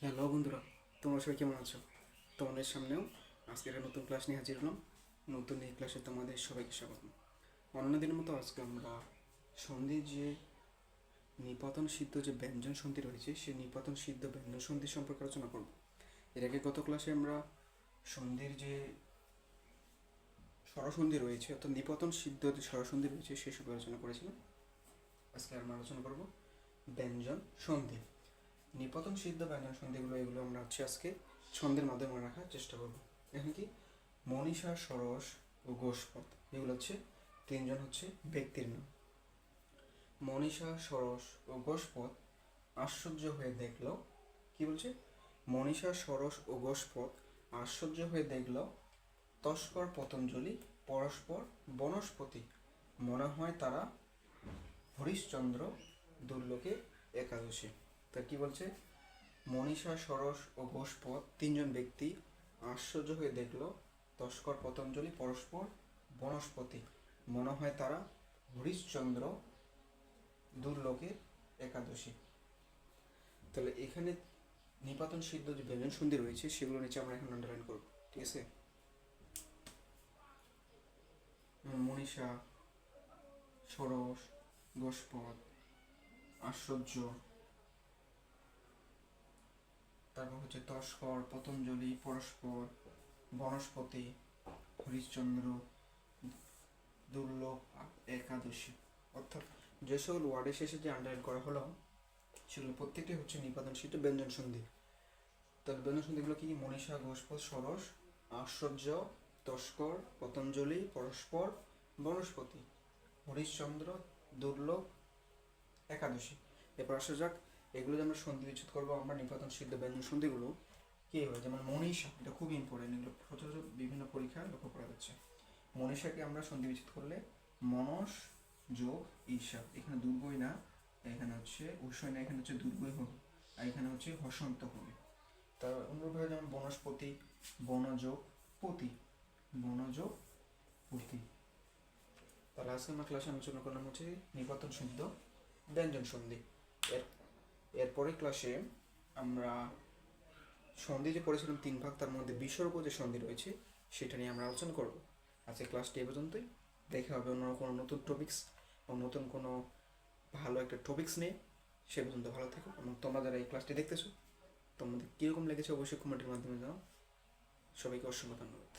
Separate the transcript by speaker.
Speaker 1: Hello বন্ধুরা, তোমরা সবাই কেমন আছো? তোমাদের সামনেও আজকে একটা নতুন ক্লাস নিয়ে হাজির হলাম। নতুন এই ক্লাসে তোমাদের সবাইকে স্বাগত। দিনের মতো আজকে আমরা সন্ধির যে নিপাতন সিদ্ধ যে ব্যঞ্জন সন্ধি রয়েছে, সেই নিপাতন সিদ্ধ ব্যঞ্জন সন্ধি সম্পর্কে আলোচনা করব। এর আগে গত ক্লাসে আমরা সন্ধির যে স্বরসন্ধি রয়েছে, অর্থাৎ নিপাতন সিদ্ধ যে স্বরসন্ধি রয়েছে, সেই সব আলোচনা করেছিলাম। আজকে আমরা আলোচনা করব ব্যঞ্জন সন্ধি। নিপতন, সিদ্ধ ব্যঞ্জন সন্ধিগুলো এগুলো আমরা হচ্ছে আজকে ছন্দের মাধ্যমে রাখার চেষ্টা করব। এখন কি? মনীষা, সরস ও গোষ্পদ, এগুলো হচ্ছে তিনজন হচ্ছে ব্যক্তির নাম। মনীষা, সরস ও গোষ্পদ আশ্চর্য হয়ে দেখল, কি বলছে? মনীষা, সরস ও গোষ্পদ আশ্চর্য হয়ে দেখল, তস্কর পতঞ্জলি, পরস্পর বনস্পতি, মনে হয় তারা হরিশ্চন্দ্র দুর্লোকে একাদশী। তা কি বলছে? মনীষা, সরস ও ঘোষপথ তিনজন ব্যক্তি আশ্চর্য হয়ে দেখল তস্কর পতঞ্জলি পরস্পর বনস্পতি। মনে হয় তারা হরিশ্চন্দ্র দুর্লোকে একাদশী। তাহলে এখানে নিপাতন সিদ্ধ যে ব্যঞ্জন সন্ধি রয়েছে, সেগুলো নিচে আমরা এখন আন্ডারলাইন করব, ঠিক আছে? মনীষা, সরস গোষ্পদ আশ্চর্য তারপর হচ্ছে তস্কর, পতঞ্জলি, পরস্পর, বনস্পতি, হরিশ্চন্দ্র, দুর্লভ, একাদশী। অর্থাৎ যে সকল ওয়ার্ডের শেষে যে আন্ডারলাইন করা হলো সেগুলো প্রত্যেকটি হচ্ছে নিপাতন শীত ব্যঞ্জন সন্ধি। তাহলে ব্যঞ্জন সন্ধিগুলো কি মনীষা ঘোষপদ সরস আশ্চর্য, তস্কর, পতঞ্জলি, পরস্পর, বনস্পতি, হরিশ্চন্দ্র, দুর্লভ, একাদশী। এরপর আসা যাক এগুলো আমরা সন্ধি বিচ্ছেদ করব, আমরা নিপাতন সিদ্ধ ব্যঞ্জন সন্ধিগুলো। কি হবে? যেমন মনীষা, এটা খুব ইম্পর্টেন্ট এগুলো সচরাচর বিভিন্ন পরীক্ষায় লক্ষ্য করা যাচ্ছে। মনীষাকে আমরা সন্ধি বিচ্ছেদ করলে মনস, যোগ ঈশা এখানে দুর্গই না, এখানে হচ্ছে উৎসই না, এখানে হচ্ছে দুর্গই হবে আর এখানে হচ্ছে হসন্ত হবে। তার অনুরূপভাবে যেমন বনস্পতি, বনযোগ, পতি বনযোগ, পতি। তাহলে আজকে আমরা ক্লাসে আলোচনা করলাম হচ্ছে নিপাতন সিদ্ধ ব্যঞ্জন সন্ধি। এর এরপরে ক্লাসে আমরা সন্ধি যে পড়েছিলাম তিন ভাগ, তার মধ্যে বিসর্গ যে সন্ধি রয়েছে, সেটা নিয়ে আমরা আলোচনা করব। আজকে ক্লাসটি এ পর্যন্তই। দেখা হবে অন্য কোনো নতুন টপিক্স বা নতুন কোনো ভালো একটা টপিক্স নিয়ে। সে পর্যন্ত ভালো থেকো এবং তোমরা যারা এই ক্লাসটি দেখতেছো, তোমাদের কীরকম লেগেছে অবশ্যই কমেন্টের মাধ্যমে জানাও। সবাইকে অসংখ্য ধন্যবাদ।